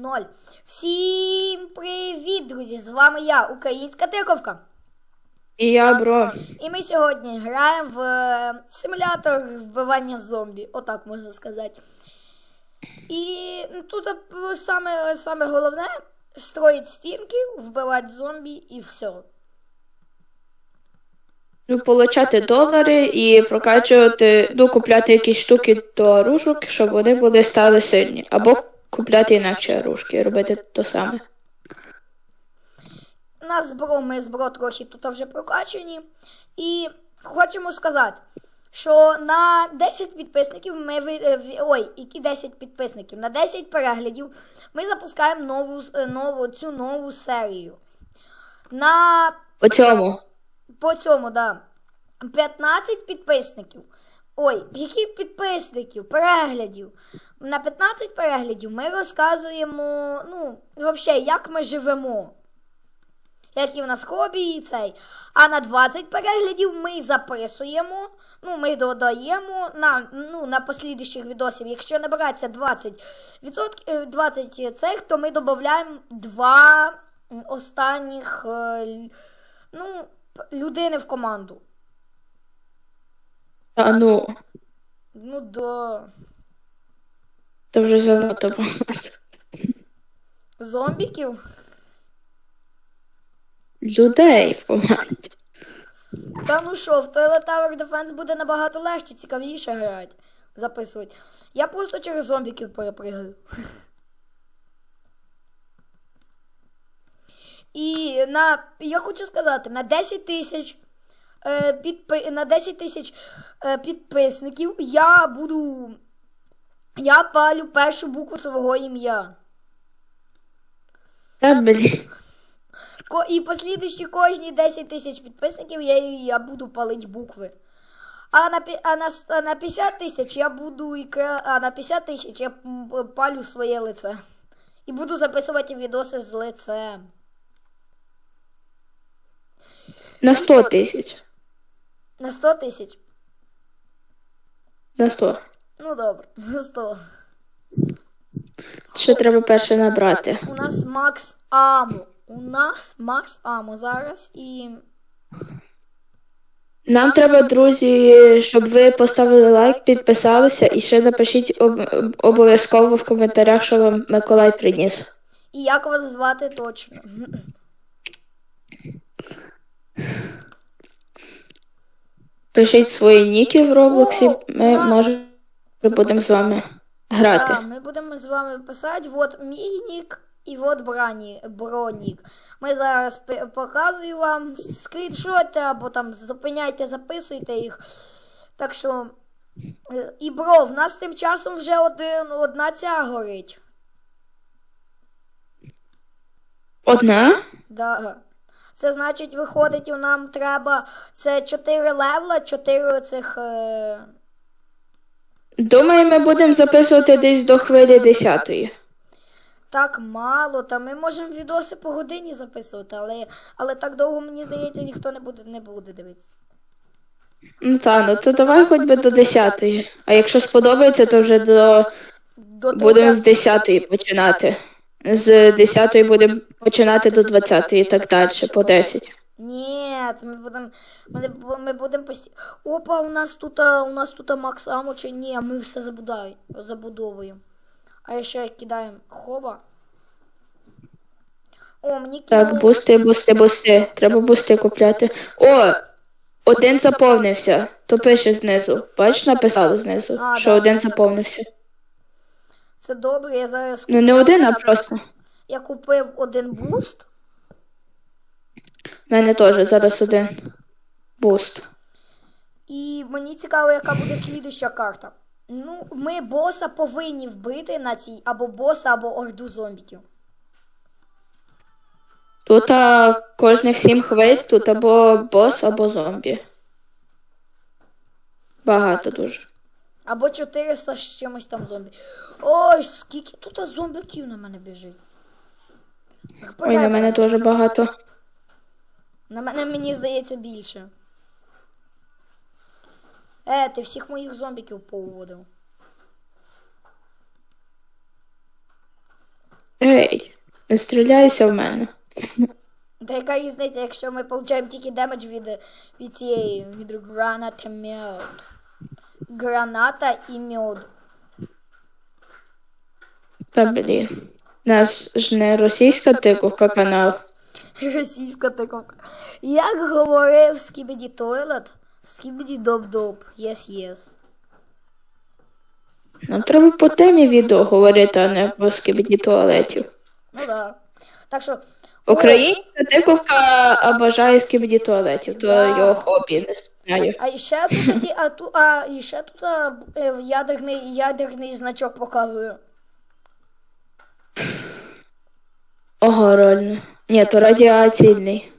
0. Всім привіт, друзі! З вами я, Українська Тиковка. І я, бро. І ми сьогодні граємо в е, симулятор вбивання зомбі, отак можна сказати. І тут саме, саме головне строїть стінки, вбивати зомбі і все. Ну, получати долари і прокачувати, ну, купляти якісь штуки до оружок, щоб вони були стали сильні. Або купляти інакші оружки робити то саме. У нас збро, ми збро трохи тут вже прокачені. І хочемо сказати, що на 10 підписників ми ви- е, ой, які 10 підписників, на 10 переглядів ми запускаємо нову, е, нову цю нову серію. На По цьому. по цьому, да. 15 підписників. Ой, яких підписників, переглядів. На 15 переглядів ми розказуємо, ну, взагалі, як ми живемо. Які в нас хобі і цей. А на 20 переглядів ми записуємо. Ну, ми додаємо на, ну, на послідуючих відосів. Якщо набирається 20, 20 цих, то ми додаємо два останніх е, ну, людини в команду. А ну, Ну, до то вже занадто багато. зомбіків. Людей команді. Та ну що, в Toilet Tower Defense буде набагато легше, цікавіше грати, записувати. Я просто через зомбіків перепригаю. І на, я хочу сказати, на 10 тисяч підпи, на 10 тисяч е, підписників я буду. Я палю першу букву свого ім'я. Та, блін. Ко- І послідуючі кожні 10 тисяч підписників я, я буду палити букви. А на, а на, а на 50 тисяч я буду ікра... а на 50 тисяч я палю своє лице. І буду записувати відоси з лицем. На 100 тисяч. На 100 тисяч. На 100. Ну добре, на 100. Ще треба перше набрати. У нас Макс Амо. У нас Макс Амо зараз і. Нам треба, друзі, щоб ви поставили лайк, підписалися і ще напишіть об- обов'язково в коментарях, що вам Миколай приніс. І як вас звати точно. Пишіть свої ніки в Роблоксі, ми да. може будемо з вами грати. Так, ми будемо з вами писати. Вот мій нік і от брані, бронік. Ми зараз показую вам скріншоти або там зупиняйте, записуйте їх. Так що. І бро, в нас тим часом вже один, одна ця горить. Одна? Да. Це значить, виходить, нам треба. Це 4 левла, 4 цих. Е... Думаю, ми будемо записувати десь до хвилі 10. Так мало, та ми можемо відоси по годині записувати, але, але так довго, мені здається, ніхто не буде, не буде дивитися. Ну та, ну то давай хоч би до 10. А якщо сподобається, то вже до До будемо з 30. 10 починати. З 10 будемо починати до 20 і так далі, по 10. Ні, ми будемо ми, ми будемо пості... Опа, у нас тут у нас тут Макс чи ні, ми все забудаємо, забудовуємо. А ще кидаємо хоба. О, мені Так, бусти, бусти, бусти. Треба бусти купляти. О! Один заповнився. То пише знизу. Бачиш, написали знизу, А, що да. один заповнився. Це добре, я зараз купив. Ну не один, а просто. я купив один буст. У мене теж зараз один буст. І мені цікаво, яка буде слідуща карта. Ну, ми боса повинні вбити на цій або боса, або орду зомбіків. Тут а, кожних сім хвиль, тут або бос, або зомбі. Багато дуже. Або 400 з чимось там зомбі. Ой, скільки тут зомбіків на мене біжить. Ой, на мене теж багато. На мене мені здається більше. Е, ти всіх моїх зомбіків поводив. Ей, Не стріляйся в мене. Та яка різниця, якщо ми получаємо тільки демедж від, від цієї, від граната мед. Граната і мед. Та блін. Нас ж не російська тиковка канал. Російська тиковка. Як говорив Скібіді Тойлет, Скібіді Доп-Доп, єс єс. Нам треба по темі відео говорити, а не по скибіді туалетів. Ну да. Так що. Українська тиковка обожає скибіді туалетів, то його хобі, не знаю. А ще тут, а, ту, а і ще тут а, е, ядерний, ядерний значок показую. Ого, реально. Ні, то радіаційний.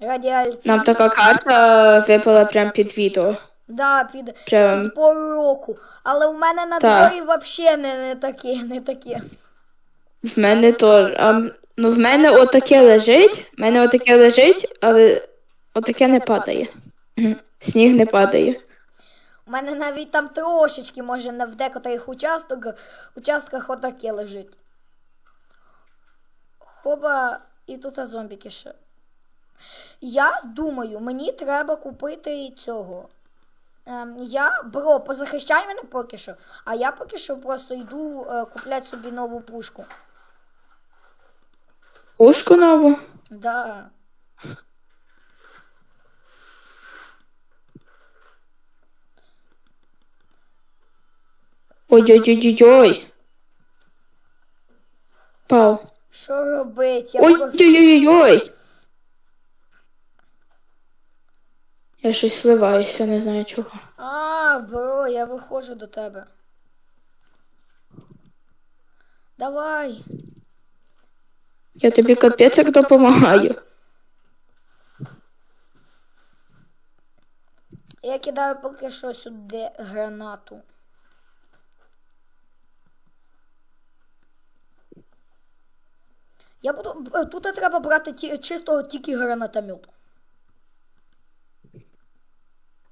Радіаційний. Нам така карта випала прямо під відео. Да, під, Прям під пору року. Але у мене на Так. дворі взагалі не, не таке, не таке. в мене теж. А, ну, в мене отаке лежить, в мене отаке лежить, але отаке не падає. Сніг не падає. У мене навіть там трошечки, може, не в декотрих участках, участках отаке лежить. Хоба, і тут зомбіки ще. Я думаю, мені треба купити цього. Ем, я, бро, позахищай мене поки що, а я поки що просто йду е, купляти собі нову пушку. Пушку нову. Да. Ой-ой-ой-ой. Пау. Що робить? Я просто... Ой-ой-ой-ой. Я щось сливаюся, не знаю чого. А, бро, я виходжу до тебе. Давай. Я тобі капець як допомагаю. Я кидаю поки що сюди гранату. Я буду. е, Тут треба брати ті, чисто тільки гранатомет.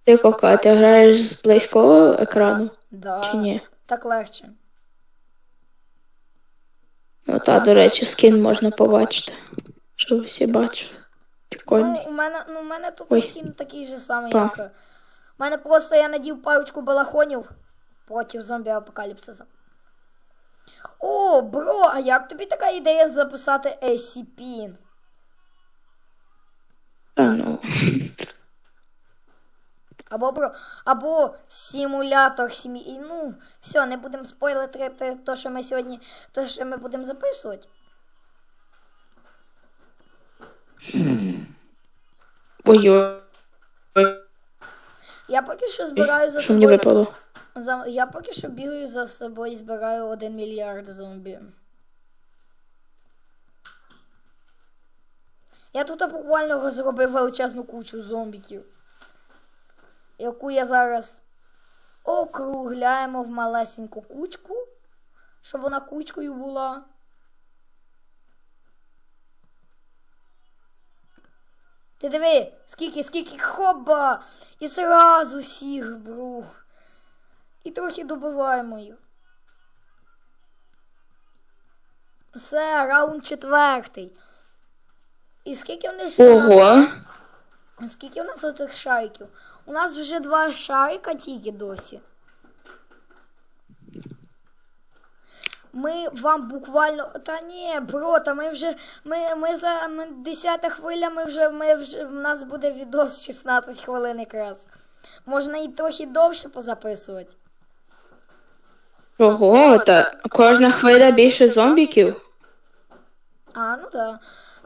Ти кока, ти граєш з близького екрану Да. чи ні? Так легше. Ну та, до речі, скін можна побачити. Щоб всі бачили. Ну, у мене, ну, у мене тут Ой. скін такий же самий, Па. як. У мене просто я надів парочку балахонів проти зомбі апокаліпсиса. О, бро, а як тобі така ідея записати SCP? А ну. Або бро, або симулятор сім'ї. Ну, все, не будемо спойлити те, то, що ми сьогодні, то, що ми будемо записувати. Ой-ой. Я поки що збираю за Що мені собою. випало? За, я поки що бігаю за собою і збираю один мільярд зомбі. Я тут буквально розробив величезну кучу зомбіків, яку я зараз округляємо в малесеньку кучку, щоб вона кучкою була. Ти диви, скільки, скільки хоба! І зразу всіх брух. І трохи добиваємо їх. Все, раунд четвертий. І скільки в них Ого. Скільки в нас цих шариків? У нас вже два шарика тільки досі. Ми вам буквально. Та ні, бро, та ми вже. Ми, ми за ми, 10 хвиля, ми вже, ми вже. В нас буде відос 16 хвилин якраз. Можна і трохи довше позаписувати. Ого, та кожна хвиля більше зомбіків. А, ну да.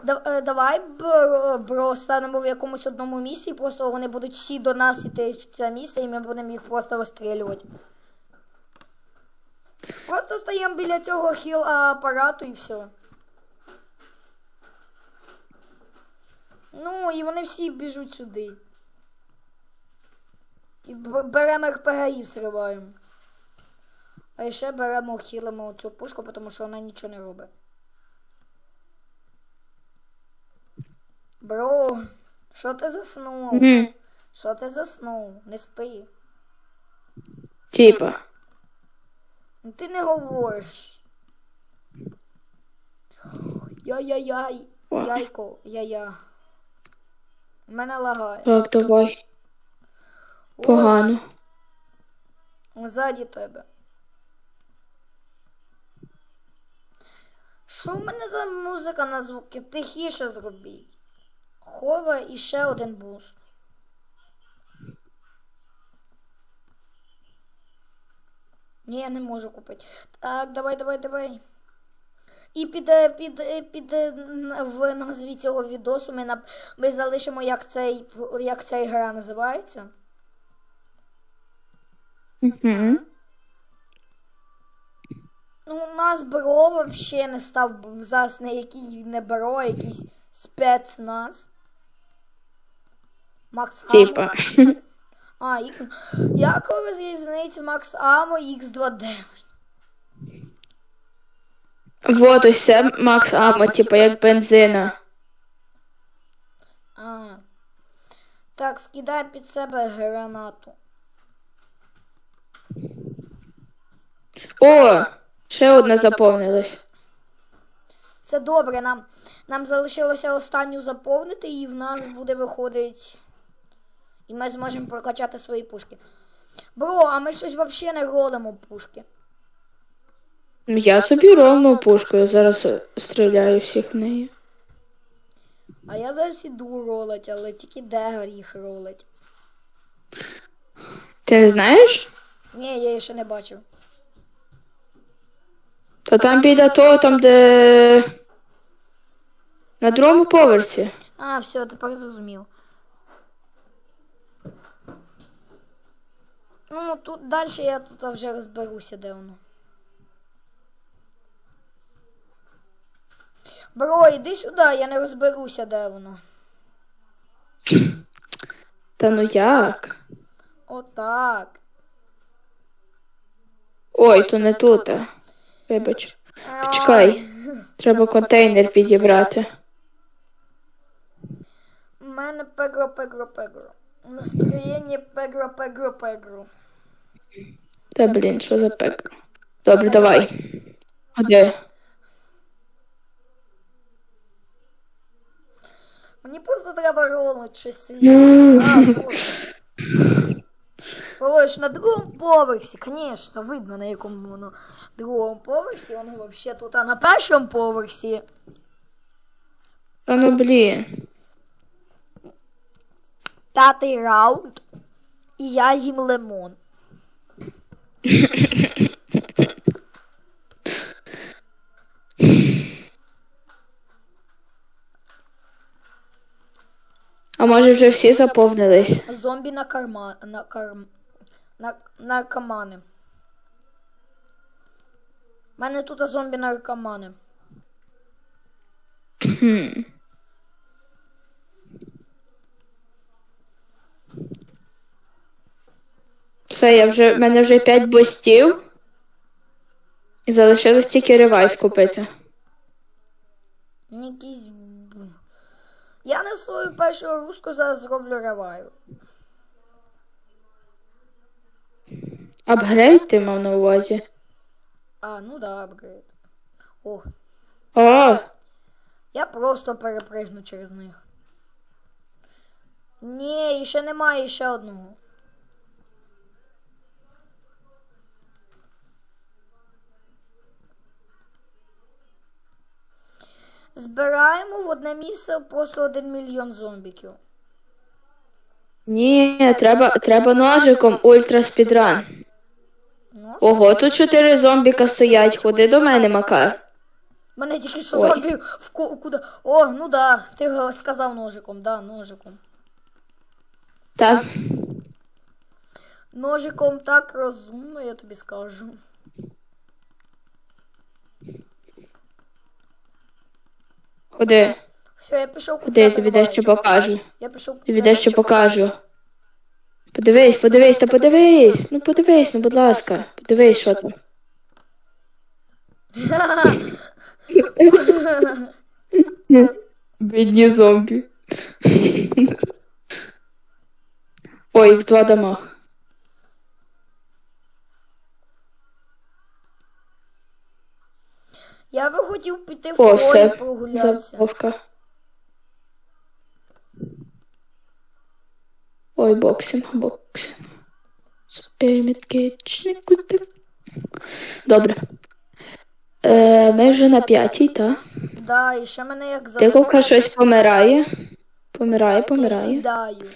Е, давай, бро, бро, станемо в якомусь одному місці, і просто вони будуть всі до нас іти в це місце, і ми будемо їх просто розстрілювати. Просто стаємо біля цього хіл апарату і все. Ну, і вони всі біжуть сюди. І беремо РПГ і зриваємо. А ще беремо хілимо цю пушку, тому що вона нічого не робить. Бро, що ти заснув? Що ти заснув? Не спи. Типа. Ну, Ти не говориш. Яй-яй-яй. Яйко, я-я. Мене лагає. Так, давай. Ось, Погано. Ззаді тебе. Що в мене за музика на звуки? Тихіше зробіть. Хова і ще один буст. Ні, я не можу купити. Так, давай, давай, давай. І під, е, під, е, під е, в назві цього відосу ми, ми залишимо, як, цей, як ця гра називається. Ну, у нас бро вообще не став зараз не який не бро, якийсь спецназ. Макс Амо. Типа. А, ік... як розрізниця Макс Амо X2D? Вот це Макс Амо, типа як бензина. А. Так, скидай під себе гранату. О! Ще одна заповнилась. Це добре, нам, нам залишилося останню заповнити, і в нас буде виходить. І ми зможемо прокачати свої пушки. Бро, а ми щось взагалі не голимо пушки. Я собі ровно пушкою зараз е, стріляю всіх в неї. А я зараз іду ролить, але тільки дегар їх ролить. Ти не знаєш? Ні, я її ще не бачив. То там біля того, там де. На другому поверсі. А, все, тепер зрозумів. Ну, тут далі я тут вже розберуся, де воно. Бро, іди сюди, я не розберуся, де воно. Та ну як? Отак. Ой, то не тут. а. Вибач. Почекай. Треба контейнер підібрати. У мене пегро, пегро, пегро. Настроєння пегро, пегро, пегро. Та блін, що за пек. Добре, давай. Ходи. Мені просто треба ролнути щось сильне. А. Ось на другому поверсі, звісно, видно на якому воно другому поверсі, воно взагалі тут, а на першому поверсі. А ну блін. П'ятий раунд. І я їм лимон. А може вже всі заповнились? Зомбі на карма. на карм. на наркомани. У мене тут зомбі наркомани. Хм. Все, я вже, в мене вже 5 бустів. І залишилось тільки ревайв купити. Якийсь. Я на свою першу руску зараз зроблю реваю. Апгрейд ти мав на увазі. А, ну да, апгрейд. О, О, я просто перепригну через них. Ні, ще немає ще одного. Збираємо в одне місце просто один мільйон зомбіків. ні, треба, треба ножиком ультра спідран. Ну, Ого, тут чотири зомбіка стоять. Ходи до мене, Макар. мене тільки що Ой. зомбі в ку- куди. О, ну да, ти сказав ножиком, да, ножиком. Так. Ножиком так розумно, я тобі скажу. Ходи, Все, я пішов ходи, я тобі дещо покажу. Я пішов Тобі дещо покажу. Подивись, подивись, та подивись. Ну подивись, ну будь ласка. Подивись, що там. Бідні зомбі. Ой, в два домах. Я би хотів піти в О, все. прогулятися. Забавка. Ой, боксинг, боксинг. Суперміткечний кутик. Добре. Е, ми вже на п'ятій, так? Да, і ще мене як Тикавка щось помирає. Помирає, помирає. Сідаю.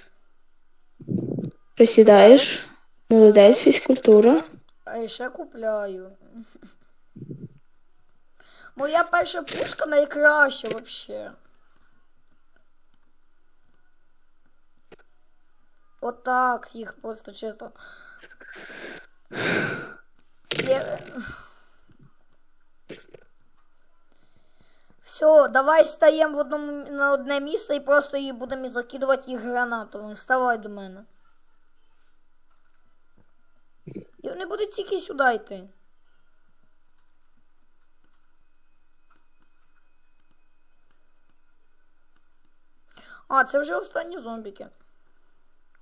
Присідаєш. Молодець, фізкультура. А ще купляю. Моя перша пушка найкраща вообще. Отак їх просто чисто. Є- Все, давай стаємо в одному на одне місце і просто її будемо закидувати їх гранатами. Вставай до мене. І вони будуть тільки сюди йти. А, це вже останні зомбіки.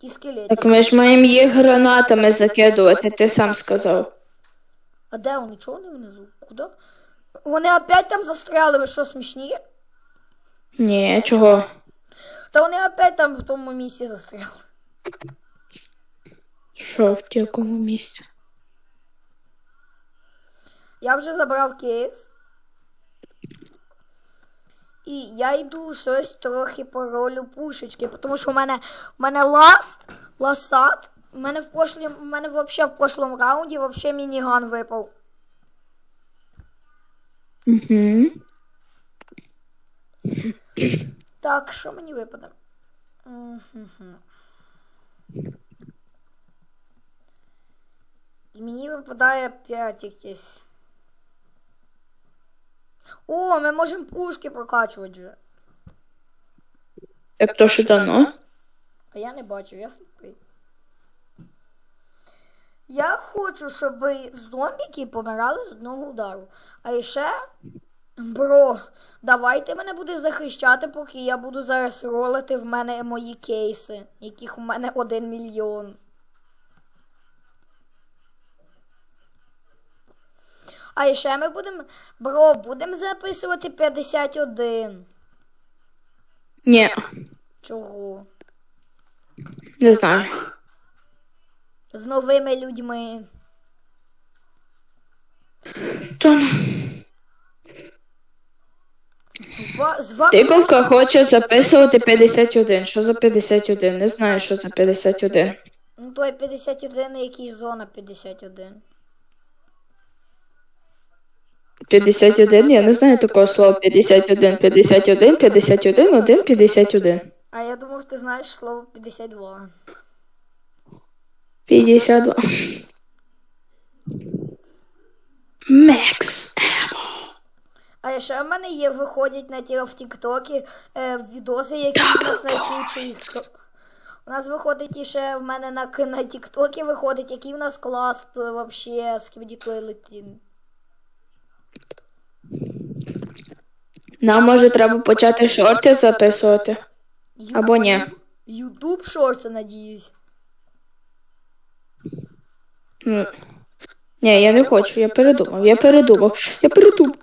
І скелети. Так ми ж маємо їх гранатами закидувати, ти сам сказав. А де вони? Чого вони внизу? Куди? Вони опять там застряли, ви що смішні? Ні, чого? Та вони опять там в тому місці застряли. Що в якому місці? Я вже забрав кейс. І я йду щось трохи по ролю пушечки, тому що в мене, в мене ласт, ласат. У мене в прошлім, в мене вообще в прошлому раунді вообще мініган випав. Угу. Так, що мені випаде? І мені випадає 5 якесь. О, ми можемо пушки прокачувати вже. Як то що дано? А я не бачу, я сліпий. Я хочу, щоб зомбіки помирали з одного удару. А ще, бро, давай ти мене будеш захищати, поки я буду зараз ролити в мене мої кейси, яких у мене один мільйон. А ще ми будемо, бро, будемо записувати 51. Ні, Чого? не знаю. З новими людьми. То... Ва- З вами Тиковка хоче записувати 51. Що за 51? Не знаю, що за 51. Ну, той 51, який зона 51. 51? Я не знаю такого слова 51, 51, 51, 1, 51. А я думав, ти знаєш слово 52. 52. Мекс. А ще в мене є, виходять на ті в Тіктокі е, відоси, які в нас найхудші. У нас виходить і ще в мене на, на Тіктокі виходить, який в нас клас вообще сквіді туалетін. Нам може треба почати шорти записувати. Або ні. Ютуб шорти, надіюсь. Ну, Ні, я не хочу, я передумав, я передумав, я передумав.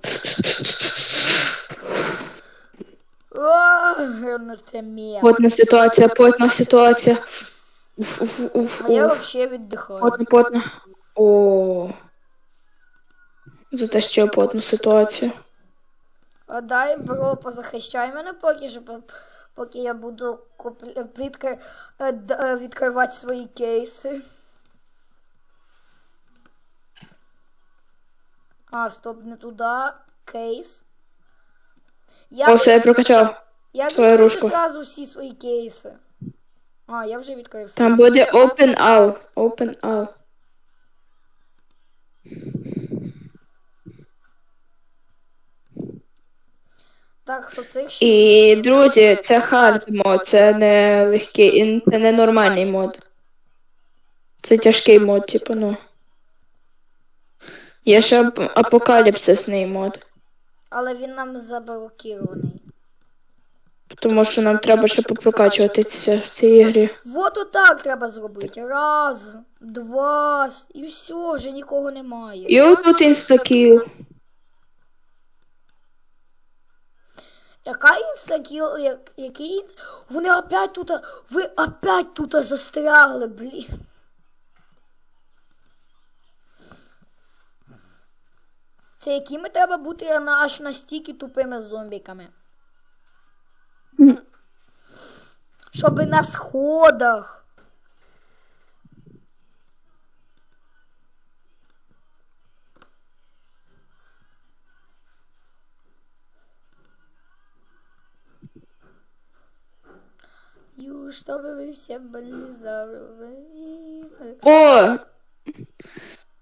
О, ну це мє. Потна ситуація, потна ситуація. Уф, уф, уф, А я уф. вообще віддихаю. Потно, потно. О. Затащив потну ситуацію. А дай, бро, позахищай мене поки що, поки я буду відкр... е, е, відкривати свої кейси. А, стоп, не туди. Кейс. Я, О, все, я прокачав. я свою ручку. зразу всі свої кейси. А, я вже відкрив. Там буде open all. Open all. Так, що цих ще... І, друзі, це хард мод, це не легкий, це не нормальний мод. Це тяжкий мод, типу, ну. Є ще апокаліпсисний мод. Але він нам заблокірований. Тому що нам треба ще попрокачуватися в цій ігрі. Вот отак треба зробити. Раз, два, і все, вже нікого немає. І отут інстакіл. Яка інстакіл, як, який? Вони опять тут, ви опять тут застрягли, блін. Це якими треба бути на- аж настільки тупими зомбіками? Щоби на сходах. Ю, чтобы вы все были здоровы. и- О!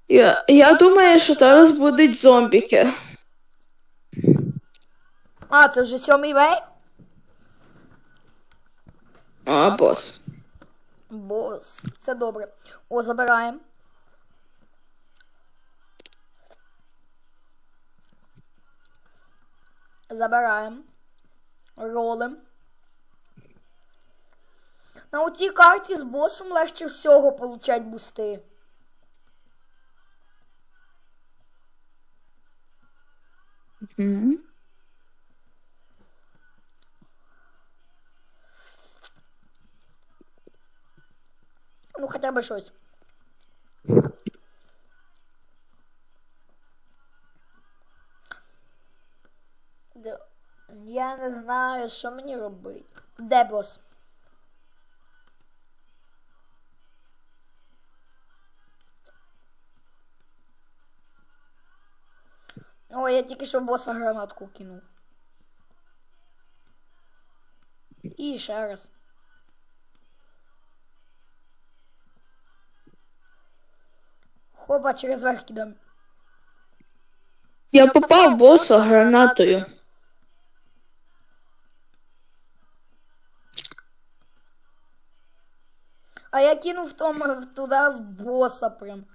Я, я думаю, що зараз будуть зомбіки. А, це вже сьомий вей? А, бос. Бос. Це добре. О, забираємо. Забираємо. Ролим. На цій карті з босом легше всього получать бусти. Мгм. Ну, хоча б щось. Я не знаю, що мені робити. Де бос? Я тільки що боса гранатку кинув. І ще раз. Хопа, через верх кидаем. Я попав боса гранатою. А я кинув в том, в- туда в босса прям.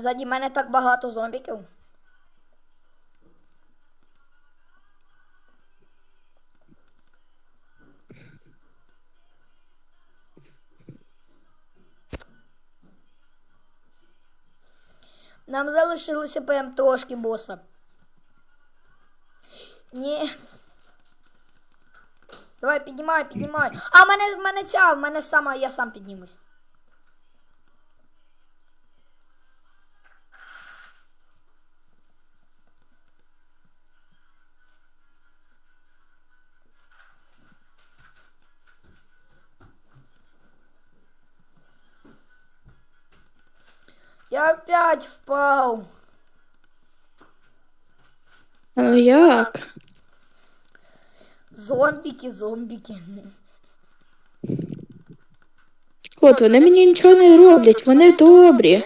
Ззаді мене так багато зомбіків. Нам залишилося прям трошки боса. Ні. Давай, піднімай, піднімай. А, в мене, в мене ця, в мене сама, я сам піднімусь. Я опять впав. А як? Зомбіки, зомбіки. От, вони мені нічого не роблять, вони добрі.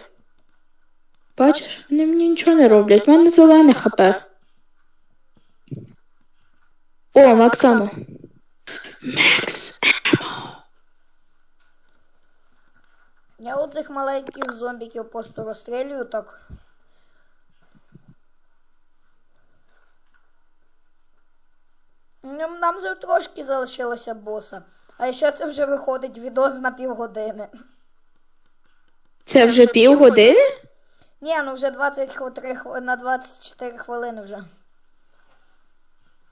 Бачиш, вони мені нічого не роблять, в мене зелене хп. О, Максамо. Макс. Я оцих маленьких зомбіків просто розстрілюю так. Нам, нам вже трошки залишилося боса. А ще це вже виходить відос на півгодини. Це вже півгодини? Ні, ну вже 23 хв... на 24 хвилини вже.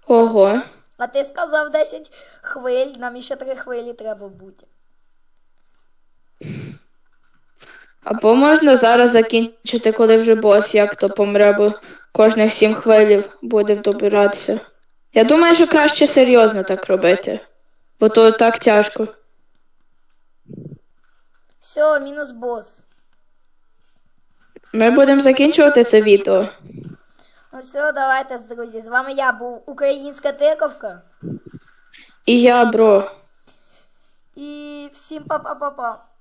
Ого. А ти сказав 10 хвиль, нам іще 3 хвилі треба бути. Або можна зараз закінчити, коли вже бос як то помре, бо кожних сім хвилів буде добиратися. Я думаю, що краще серйозно так робити. Бо то так тяжко. Все, мінус бос. Ми будемо закінчувати це відео. Ну все, давайте, друзі. З вами я був Українська Тиковка. І я, бро. І всім па-па-па-па.